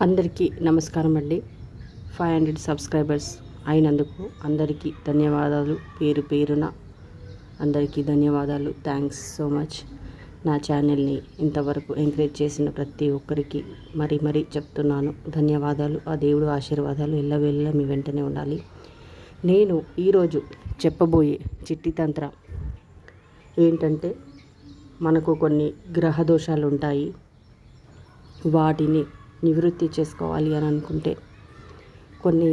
అందరికీ నమస్కారం అండి. ఫైవ్ హండ్రెడ్ సబ్స్క్రైబర్స్ అయినందుకు అందరికీ ధన్యవాదాలు. పేరు పేరున అందరికీ ధన్యవాదాలు. Thanks so much. నా ఛానల్ని ఇంతవరకు ఎంకరేజ్ చేసిన ప్రతి ఒక్కరికి మరీ మరీ చెప్తున్నాను. ధన్యవాదాలు. ఆ దేవుడు ఆశీర్వాదాలు ఎల్లవెల్ల మీ వెంటనే ఉండాలి. నేను ఈరోజు చెప్పబోయే చిట్టి తంత్ర ఏంటంటే మనకు కొన్ని గ్రహ దోషాలు ఉంటాయి వాటిని నివృత్తి చేసుకోవాలి అని అనుకుంటే కొన్ని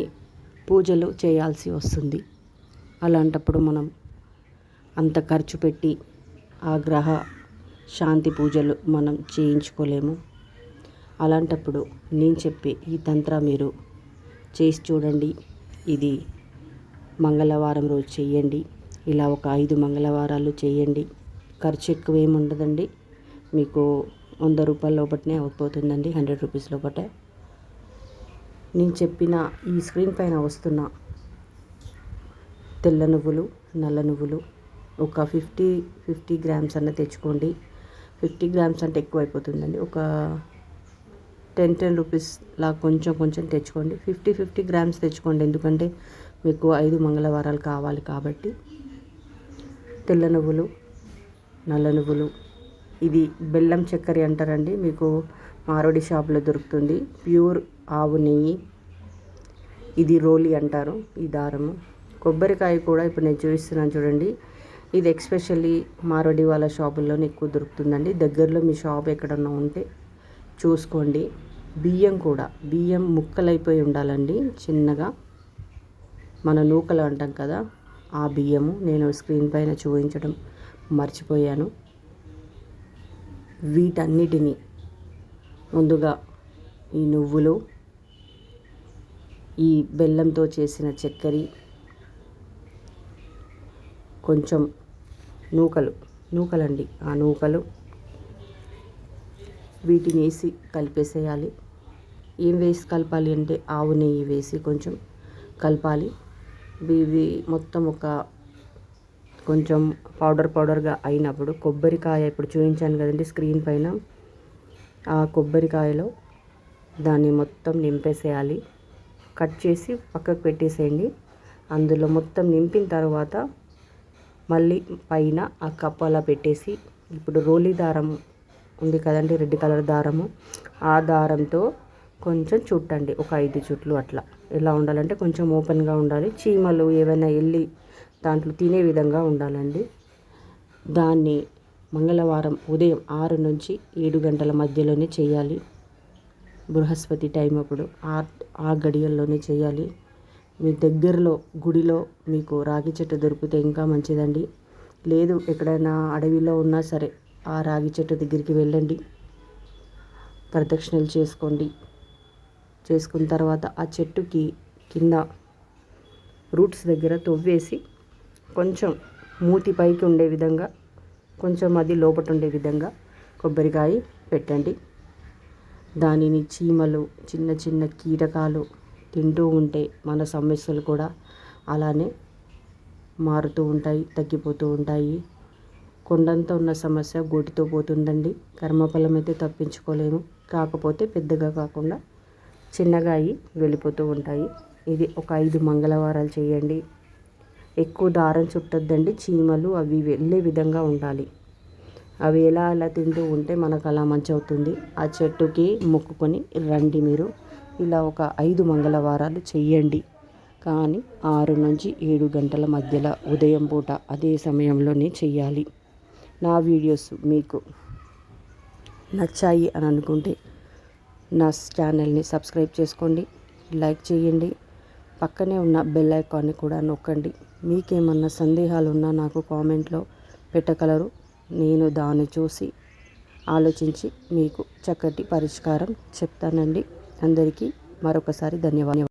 పూజలు చేయాల్సి వస్తుంది. అలాంటప్పుడు మనం అంత ఖర్చు పెట్టి ఆ గ్రహ శాంతి పూజలు మనం చేయించుకోలేము. అలాంటప్పుడు నేను చెప్పే ఈ తంత్ర మీరు చేసి చూడండి. ఇది మంగళవారం రోజు చేయండి. ఇలా ఒక ఐదు మంగళవారాలు చేయండి. ఖర్చు ఎక్కువ ఏమి ఉండదండి. మీకు వంద రూపాయల లోపటనే అయిపోతుందండి హండ్రెడ్ రూపీస్ లోపటే. నేను చెప్పిన ఈ స్క్రీన్ పైన వస్తున్న తెల్ల నువ్వులు నల్ల నువ్వులు ఒక ఫిఫ్టీ ఫిఫ్టీ గ్రామ్స్ అన్న తెచ్చుకోండి. ఫిఫ్టీ గ్రామ్స్ అంటే ఎక్కువ అయిపోతుందండి. ఒక టెన్ టెన్ రూపీస్ లా కొంచెం కొంచెం తెచ్చుకోండి. ఫిఫ్టీ ఫిఫ్టీ గ్రామ్స్ తెచ్చుకోండి. ఎందుకంటే మీకు ఐదు మంగళవారాలు కావాలి కాబట్టి. తెల్ల నువ్వులు నల్ల నువ్వులు ఇది బెల్లం చక్కెర అంటారండి. మీకు మారోడి షాప్లో దొరుకుతుంది. ప్యూర్ ఆవు నెయ్యి. ఇది రోలి అంటారు. ఈ దారము. కొబ్బరికాయ కూడా ఇప్పుడు నేను చూపిస్తున్నాను చూడండి. ఇది ఎక్స్పెషల్లీ మారోడి వాళ్ళ షాపుల్లోనే ఎక్కువ దొరుకుతుందండి. దగ్గరలో మీ షాప్ ఎక్కడన్నా ఉంటే చూసుకోండి. బియ్యం కూడా. బియ్యం ముక్కలైపోయి ఉండాలండి చిన్నగా. మన నూకలు అంటాం కదా ఆ బియ్యము. నేను స్క్రీన్ పైన చూపించడం మర్చిపోయాను. వీటన్నిటిని. ముందుగా ఈ నువ్వులు ఈ బెల్లంతో చేసిన చక్కెర కొంచెం నూకలు నూకలండి. ఆ నూకలు వీటిని వేసి కలిపేసేయాలి. ఏం వేసి కలపాలి అంటే ఆవు నెయ్యి వేసి కొంచెం కలపాలి. ఇవి మొత్తం ఒక కొంచెం పౌడర్ పౌడర్గా అయినప్పుడు కొబ్బరికాయ ఇప్పుడు చూపించాను కదండి స్క్రీన్ పైన. ఆ కొబ్బరికాయలో దాన్ని మొత్తం నింపేసేయాలి. కట్ చేసి పక్కకు పెట్టేసేయండి. అందులో మొత్తం నింపిన తర్వాత మళ్ళీ పైన ఆ కప్పు అలా పెట్టేసి ఇప్పుడు రోలీ దారం ఉంది కదండి రెడ్ కలర్ దారము. ఆ దారంతో కొంచెం చుట్టండి ఒక ఐదు చుట్లు అట్లా. ఎలా ఉండాలంటే కొంచెం ఓపెన్గా ఉండాలి. చీమలు ఏవైనా వెళ్ళి దాంట్లో తినే విధంగా ఉండాలండి. దాన్ని మంగళవారం ఉదయం ఆరు నుంచి ఏడు గంటల మధ్యలోనే చేయాలి. బృహస్పతి టైం అప్పుడు ఆ ఆ గడియల్లోనే చేయాలి. మీ దగ్గరలో గుడిలో మీకు రాగి చెట్టు దొరికితే ఇంకా మంచిదండి. లేదు ఎక్కడైనా అడవిలో ఉన్నా సరే ఆ రాగి చెట్టు దగ్గరికి వెళ్ళండి. ప్రదక్షిణలు చేసుకోండి. చేసుకున్న తర్వాత ఆ చెట్టుకి కింద రూట్స్ దగ్గర తొవ్వేసి కొంచెం మూతి పైకి ఉండే విధంగా కొంచెం అది లోపట ఉండే విధంగా కొబ్బరికాయ పెట్టండి. దానిని చీమలు చిన్న చిన్న కీటకాలు తింటూ ఉంటే మన సమస్యలు కూడా అలానే మారుతూ ఉంటాయి తగ్గిపోతూ ఉంటాయి. కొండంతో ఉన్న సమస్య గోటితో పోతుందండి. కర్మఫలం అయితే తప్పించుకోలేము. కాకపోతే పెద్దగా కాకుండా చిన్నగా అయి వెళ్ళిపోతూ ఉంటాయి. ఇది ఒక ఐదు మంగళవారాలు చేయండి. ఎక్కువ దారం చుట్టొద్దండి. చీమలు అవి వెళ్ళే విధంగా ఉండాలి. అవి ఎలా అలా తింటూ ఉంటే మనకు అలా మంచి అవుతుంది. ఆ చెట్టుకి మొక్కుకొని రండి మీరు. ఇలా ఒక ఐదు మంగళవారాలు చెయ్యండి. కానీ ఆరు నుంచి ఏడు గంటల మధ్యలో ఉదయం పూట అదే సమయంలోనే చెయ్యాలి. నా వీడియోస్ మీకు నచ్చాయి అని అనుకుంటే నా ఛానల్ని సబ్స్క్రైబ్ చేసుకోండి. లైక్ చేయండి. పక్కనే ఉన్న బెల్ ఐకాన్ని కూడా నొక్కండి. మీకేమన్నా సందేహాలు ఉన్నా నాకు కామెంట్లో పెట్టగలరు. నేను దాన్ని చూసి ఆలోచించి మీకు చక్కటి పరిష్కారం చెప్తానండి. అందరికీ మరొకసారి ధన్యవాదాలు.